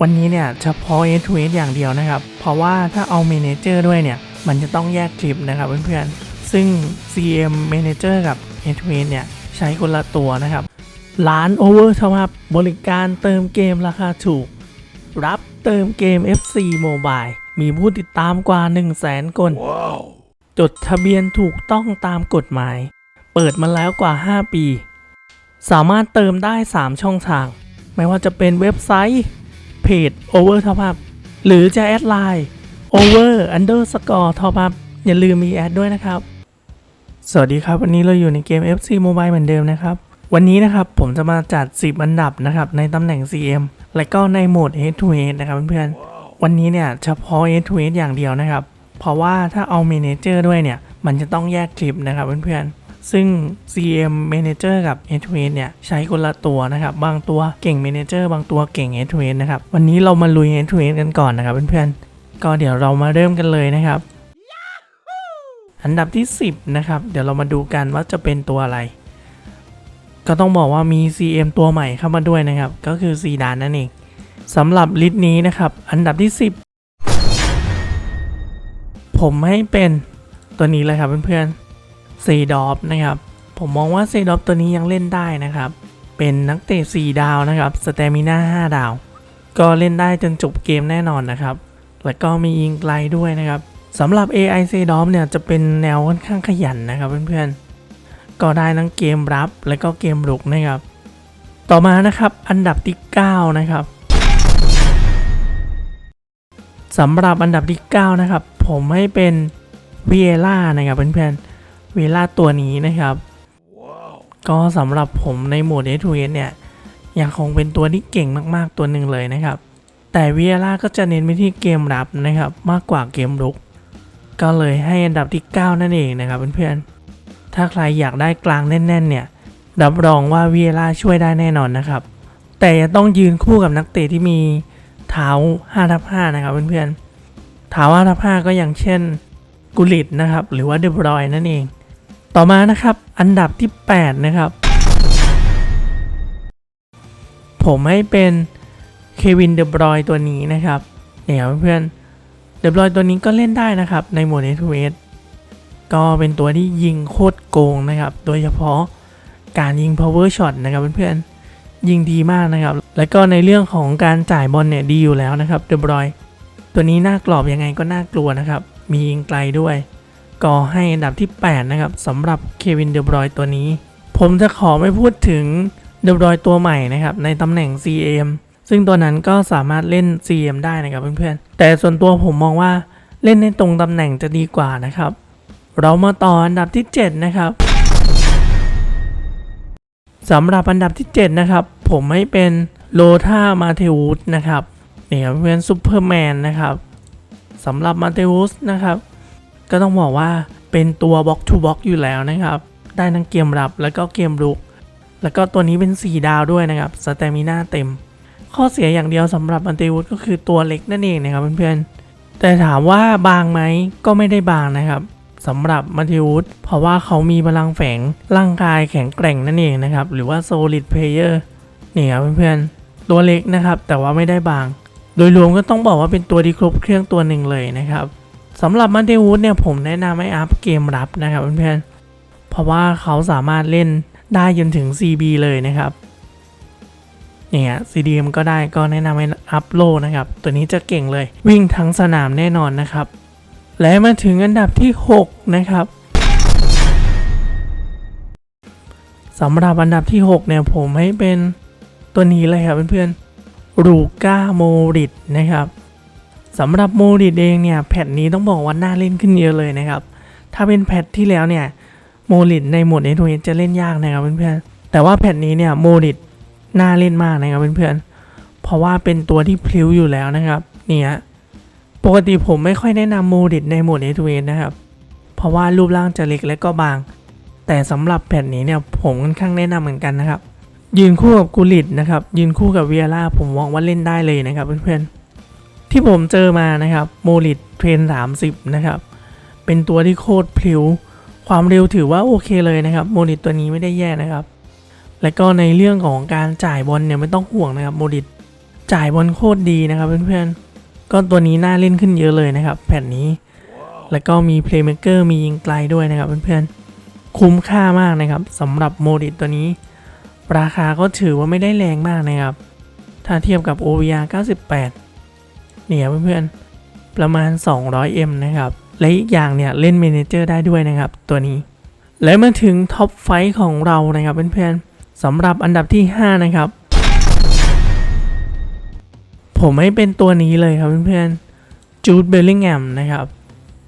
วันนี้เนี่ยเฉพาะ A to S อย่างเดียวนะครับ เพราะว่าถ้าเอา Manager ด้วยเนี่ย มันจะต้องแยกคลิปนะครับเพื่อนๆ ซึ่ง CM Manager กับ A to S เนี่ย ใช้คนละตัวนะครับ ร้าน Over Top Up บริการเติมเกมราคาถูก รับเติมเกม FC Mobile มีผู้ติดตามกว่า 1 0 0 0 0แสนคนจดทะเบียนถูกต้องตามกฎหมาย เปิดมาแล้วกว่า 5 ปี สามารถเติมได้ 3 ช่องทาง ไม่ว่าจะเป็นเว็บไซต์ เพจ Over Top Up หรือจะแอดไลน์ Over Underscore Top Up อย่าลืมมีแอดด้วยนะครับ สวัสดีครับวันนี้เราอยู่ในเกม FC Mobile เหมือนเดิมนะครับ วันนี้นะครับผมจะมาจัด 10 อันดับนะครับในตำแหน่ง CM และก็ในโหมด Head to Head นะครับเพื่อนๆวันนี้เนี่ยเฉพาะ Head to Head อย่างเดียวนะครับ เพราะว่าถ้าเอา Manager ด้วยเนี่ย มันจะต้องแยกคลิปนะครับเพื่อนๆ ซึ่ง CM Manager กับ Head to Head เนี่ยใช้คนละตัวนะครับ บางตัวเก่ง Manager บางตัวเก่ง Head to Head นะครับ วันนี้เรามาลุย Head to Head กันก่อนนะครับเพื่อนๆ ก็เดี๋ยวเรามาเริ่มกันเลยนะครับ อันดับที่ 10 นะครับ เดี๋ยวเรามาดูกันว่าจะเป็นตัวอะไร ก็ต้องบอกว่ามี CM ตัวใหม่เข้ามาด้วยนะครับ ก็คือซีดานนั่นเองสำหรับลิสต์นี้นะครับ อันดับที่ 10 ผมให้เป็นตัวนี้เลยครับเพื่อนๆ เซดอฟนะครับ ผมมองว่าเซดอฟตัวนี้ยังเล่นได้นะครับ เป็นนักเตะ4ดาวนะครับสเตมิน่า5ดาว ก็เล่นได้จนจบเกมแน่นอนนะครับ แล้วก็มียิงไกลด้วยนะครับสำหรับ AI c d o m เนี่ยจะเป็นแนวค่อนข้างขยันนะครับเพื่อนๆ ก็ได้ทั้งเกมรับและก็เกมรุกนะครับ ต่อมานะครับอันดับที่ 9 นะครับสำหรับอันดับที่ 9 นะครับ ผมให้เป็นเวล่านะครับเพื่อนๆ เวล่าตัวนี้นะครับ ก็สำหรับผมในโหมด a 2 s เนี่ยยังคงเป็นตัวที่เก่งมากๆตัวหนึ่งเลยนะครับ แต่เวียร่าก็จะเน้นไปที่เกมรับนะครับ มากกว่าเกมรุก ก็เลยให้อันดับที่ 9 นั่นเองนะครับเพื่อนๆ ถ้าใครอยากได้กลางแน่นๆ เนี่ยรับรองว่าเวียร่าช่วยได้แน่นอนนะครับ แต่จะต้องยืนคู่กับนักเตะที่มีเท้า5ทับ5นะครับเพื่อนๆเท้า5ทับ5ก็อย่างเช่นกุลิตนะครับ หรือว่าเดบรอยนั่นเอง ต่อมานะครับ อันดับที่ 8 นะครับ ผมให้เป็นเควินเดบรอยตัวนี้นะครับเนี่ยเพื่อนเดบรอยตัวนี้ก็เล่นได้นะครับ ในโหมดเอทูเอสก็เป็นตัวที่ยิงโคตรโกงนะครับ โดยเฉพาะการยิง power shot นะครับเพื่อนๆยิงดีมากนะครับ แล้วก็ในเรื่องของการจ่ายบอลเนี่ยดีอยู่แล้วนะครับเดบรอยตัวนี้หน้ากรอบยังไงก็น่ากลัวนะครับ มียิงไกลด้วย ก็ให้อันดับที่ 8 นะครับสำหรับเควินเดบรอยตัวนี้ ผมจะขอไม่พูดถึงเดบรอยตัวใหม่นะครับ ในตำแหน่ง CM ซึ่งตัวนั้นก็สามารถเล่น CM ได้นะครับเพื่อนๆ แต่ส่วนตัวผมมองว่าเล่นในตรงตำแหน่งจะดีกว่านะครับ เรามาต่ออันดับที่ 7 นะครับสำหรับอันดับที่ 7 นะครับ ผมให้เป็นโลธามาเทวูสนะครับเนี่ยเพื่อนซูเปอร์แมนนะครับสำหรับมาเทวูสนะครับ ก็ต้องบอกว่าเป็นตัวบล็อกทูบล็อกอยู่แล้วนะครับ ได้ทั้งเกมรับแล้วก็เกมรุก แล้วก็ตัวนี้เป็น 4 ดาวด้วยนะครับสเตมิน่าเต็ม ข้อเสียอย่างเดียวสำหรับอันเตวูดก็คือตัวเล็กนั่นเองนะครับเพื่อนๆ แต่ถามว่าบางไหมก็ไม่ได้บางนะครับสำหรับมัติวูดเพราะว่าเขามีพลังแฝงร่างกายแข็งแกร่งนั่นเองนะครับ หรือว่า solid player นี่ครับเพื่อนๆ ตัวเล็กนะครับ แต่ว่าไม่ได้บาง โดยรวมก็ต้องบอกว่าเป็นตัวที่ครบเครื่องตัวหนึ่งเลยนะครับ สำหรับมัติวูดเนี่ยผมแนะนำให้อัพเกมรับนะครับเพื่อนๆ เพราะว่าเขาสามารถเล่นได้จนถึง CB เลยนะครับอย่างเนี่ย CDM ก็ได้ก็แนะนำให้อัพโลนะครับ ตัวนี้จะเก่งเลย วิ่งทั้งสนามแน่นอนนะครับ และมาถึงอันดับที่ 6 นะครับสำหรับอันดับที่ 6 เนี่ยผมให้เป็นตัวนี้เลยครับเพื่อนๆรูก้าโมริดนะครับ สำหรับโมริดเองเนี่ยแพทนี้ต้องบอกว่าน่าเล่นขึ้นเยอะเลยนะครับ ถ้าเป็นแพทที่แล้วเนี่ยโมริดในโหมดเอทูเจะเล่นยากนะครับเพื่อนๆแต่ว่าแพทนี้เนี่ยโมริดน่าเล่นมากนะครับเพื่อนๆเพราะว่าเป็นตัวที่พลิ้วอยู่แล้วนะครับเนี่ยปกติผมไม่ค่อยแนะนำโมดิตในโหมดเอทูเนะครับ เพราะว่ารูปร่างจะเล็กและก็บาง แต่สำหรับแผ่นนี้เนี่ยผมค่อนข้างแนะนำเหมือนกันนะครับ ยืนคู่กับกูลิตนะครับยืนคู่กับเวียร่าผมมองว่าเล่นได้เลยนะครับเพื่อนๆ ที่ผมเจอมานะครับโมลิตเทรน 30 นะครับ เป็นตัวที่โคตรพลิ้ว ความเร็วถือว่าโอเคเลยนะครับโมลิตตัวนี้ไม่ได้แย่นะครับ และก็ในเรื่องของการจ่ายบอลเนี่ยไม่ต้องห่วงนะครับโมดิตจ่ายบอลโคตรดีนะครับเพื่อนๆ ก็ตัวนี้น่าเล่นขึ้นเยอะเลยนะครับแผ่นนี้ แล้วก็มีเพลย์เม k เกอร์มียิงไกลด้วยนะครับเพื่อนๆ คุ้มค่ามากนะครับสำหรับโมดิตตัวนี้ ราคาก็ถือว่าไม่ได้แรงมากนะครับ ถ้าเทียบกับ OVR 98 เนี่ยเพื่อนๆ ประมาณ 200M นะครับ และอีกอย่างเนี่ยเล่นเมนเจอร์ได้ด้วยนะครับ ตัวนี้ และมาถึงท็อปไฟของเรานะครับเพื่อนๆสำหรับอันดับที่ 5 นะครับ ผมให้เป็นตัวนี้เลยครับเพื่อนๆจูดเบลลิงแอมนะครับ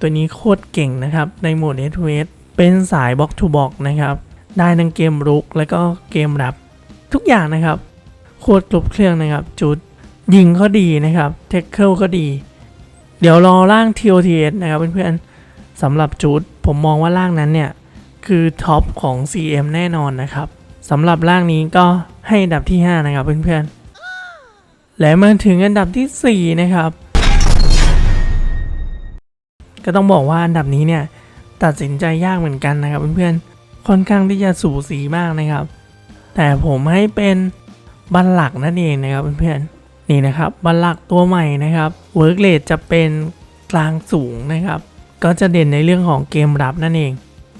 ตัวนี้โคตรเก่งนะครับในโหมด Head to Head เป็นสายบล็อกทูบล็อกนะครับ ได้ทั้งเกมรุกแล้วก็เกมรับ ทุกอย่างนะครับโคตรครบเครื่องนะครับจุด ยิงก็ดีนะครับเทคเกิลก็ดี เดี๋ยวรอร่าง TOTS นะครับเพื่อนๆสำหรับจุดผมมองว่าร่างนั้นเนี่ย คือท็อปของ CM แน่นอนนะครับสำหรับร่างนี้ก็ให้อันดับที่ 5 นะครับเพื่อนๆ และมาถึงอันดับทีสี่ 4 นะครับ ก็ต้องบอกว่าอันดับนี้เนี่ย ตัดสินใจยากเหมือนกันนะครับเพื่อนๆ ค่อนข้างที่จะสูสีมากนะครับ แต่ผมให้เป็นบัลลักนั่นเองนะครับเพื่อนๆ นี่นะครับบัลลักตัวใหม่นะครับเวิร์กเลดจะเป็นกลางสูงนะครับ ก็จะเด่นในเรื่องของเกมรับนั่นเอง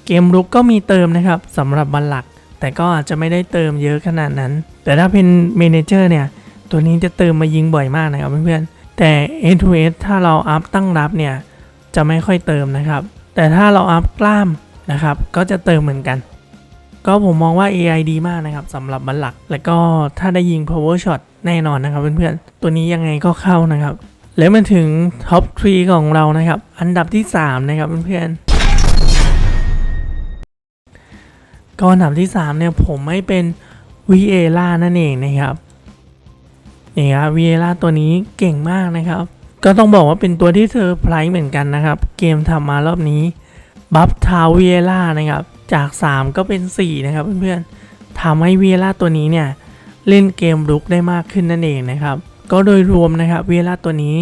เกมรุกก็มีเติมนะครับสำหรับบัลลักแต่ก็อาจจะไม่ได้เติมเยอะขนาดนั้น แต่ถ้าเป็นเมนเจอร์เนี่ย ตัวนี้จะเติมมายิงบ่อยมากนะครับเพื่อนๆแต่ a 2 s ถ้าเราอัพตั้งรับเนี่ยจะไม่ค่อยเติมนะครับ แต่ถ้าเราอัพกล้ามนะครับ ก็จะเติมเหมือนกัน ก็ผมมองว่า AI ดีมากนะครับสำหรับบัลลัก และก็ถ้าได้ยิง power shot แน่นอนนะครับเพื่อนๆ ตัวนี้ยังไงก็เข้านะครับ แล้วมาถึงท็อป3ของเรานะครับ อันดับที่ 3 นะครับเพื่อนๆก็อันดับที่ 3 เนี่ยผมไม่เป็น v a ล่านั่นเองนะครับนี่ครับวีเอล่าตัวนี้เก่งมากนะครับ ก็ต้องบอกว่าเป็นตัวที่เธอไพรส์เหมือนกันนะครับ เกมทำมารอบนี้บัฟทาววีเอล่านะครับ จาก 3 ก็เป็น 4 นะครับเพื่อนๆทำให้วีเอล่าตัวนี้เนี่ยเล่นเกมรุกได้มากขึ้นนั่นเองนะครับ ก็โดยรวมนะครับวีเอล่าตัวนี้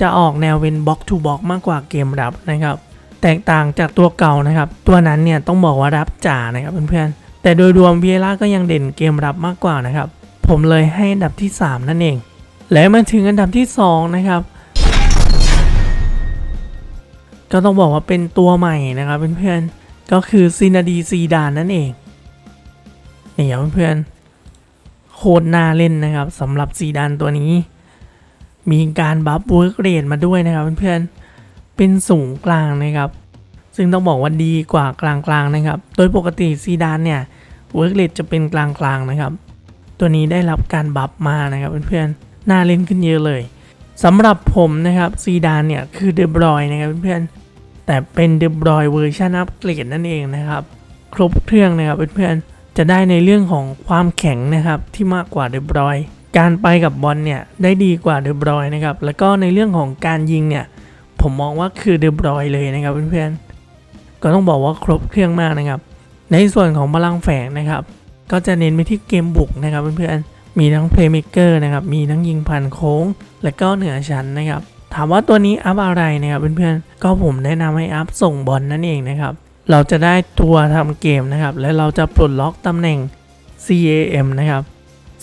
จะออกแนวเป็นบล็อกทูบล็อกมากกว่าเกมรับนะครับ แตกต่างจากตัวเก่านะครับ ตัวนั้นเนี่ยต้องบอกว่ารับจ๋านะครับเพื่อนๆแต่โดยรวมวีเอล่าก็ยังเด่นเกมรับมากกว่านะครับ ผมเลยให้อันดับที่ 3 นั่นเอง และมาถึงอันดับที่ 2 นะครับก็ต้องบอกว่าเป็นตัวใหม่นะครับเพื่อนๆ ก็คือซินาดีซีดานนั่นเองนี่ครับเพื่อนๆโคตรน่าเล่นนะครับสำหรับซีดานตัวนี้ มีการบัฟเวิร์กเรทมาด้วยนะครับเพื่อนๆเป็นสูงกลางนะครับ ซึ่งต้องบอกว่าดีกว่ากลางๆนะครับ โดยปกติซีดานเนี่ยเวิร์กเรทจะเป็นกลางๆนะครับ ตัวนี้ได้รับการบัฟมานะครับเพื่อนๆน่าเล่นขึ้นเยอะเลยสำหรับผมนะครับซีดานเนี่ยคือเดบรอยนะครับเพื่อนๆ แต่เป็นเดบรอยเวอร์ชันอัปเกรดนั่นเองนะครับ ครบเครื่องนะครับเพื่อนๆจะได้ในเรื่องของความแข็งนะครับที่มากกว่าเดบรอยการไปกับบอลเนี่ยได้ดีกว่าเดบรอยนะครับแล้วก็ในเรื่องของการยิงเนี่ยผมมองว่าคือเดบรอยเลยนะครับเพื่อนๆก็ต้องบอกว่าครบเครื่องมากนะครับ ในส่วนของพลังแฝงนะครับ ก็จะเน้นไปที่เกมบุกนะครับเพื่อนๆมีทั้งเพลย์เม k เกอร์นะครับมีทั้งยิงผ่านโค้ง และก็เหนือชั้นนะครับ ถามว่าตัวนี้อัพอะไรนะครับเพื่อนๆ ก็ผมแนะนำให้อัพส่งบอลนั่นเองนะครับ เราจะได้ตัวทำเกมนะครับ และเราจะปลดล็อกตำแหน่ง CAM นะครับ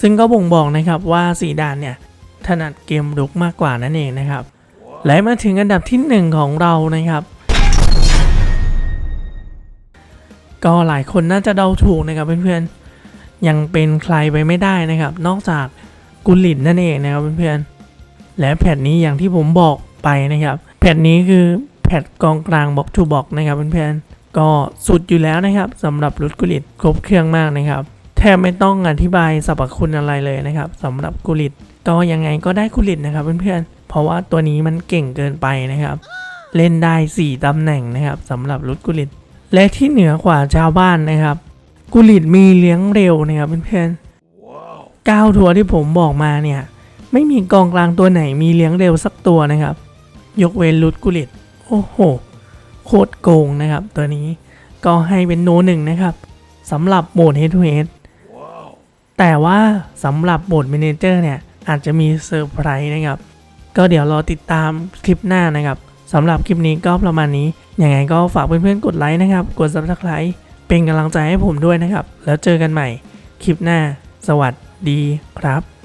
ซึ่งก็บ่งบอกนะครับว่าสีดานเนี่ยถนัดเกมรุกมากกว่านั่นเองนะครับ และมาถึงอันดับที่หนึ่งของเรานะครับ ก็หลายคนน่าจะเดาถูกนะครับเพื่อนๆ ยังเป็นใครไปไม่ได้นะครับ นอกจากกุลินนั่นเองนะครับเพื่อนๆ และแพทนี้อย่างที่ผมบอกไปนะครับ แพทนี้คือแพทกองกลางบ็อกทูบ็อกนะครับเพื่อนๆก็สุดอยู่แล้วนะครับสำหรับรุดกุลิตครบเครื่องมากนะครับ แทบไม่ต้องอธิบายสรรพคุณอะไรเลยนะครับสำหรับกุลิตก็ยังไงก็ได้กุลิตนะครับเพื่อนๆเพราะว่าตัวนี้มันเก่งเกินไปนะครับ เล่นได้ 4ตำแหน่งนะครับสำหรับรุดกุลิต และที่เหนือกว่าชาวบ้านนะครับกุลิตมีเลี้ยงเร็วนะครับเพื่อนๆเก้าทัวร์ที่ผมบอกมาเนี่ย ไม่มีกองกลางตัวไหนมีเลี้ยงเร็วสักตัวนะครับ ยกเว้นลุดกุลิตโอ้โห โคตรโกงนะครับ ตัวนี้ก็ให้เป็นโนหนึ่งนะครับสำหรับโหมด Head to Head แต่ว่าสำหรับโหมด Manager เนี่ยอาจจะมีเซอร์ไพรส์นะครับ ก็เดี๋ยวรอติดตามคลิปหน้านะครับสำหรับคลิปนี้ก็ประมาณนี้ ยังไงก็ฝากเพื่อนๆกดไลค์นะครับ กด Subscribe เป็นกำลังใจให้ผมด้วยนะครับ แล้วเจอกันใหม่คลิปหน้า สวัสดีครับ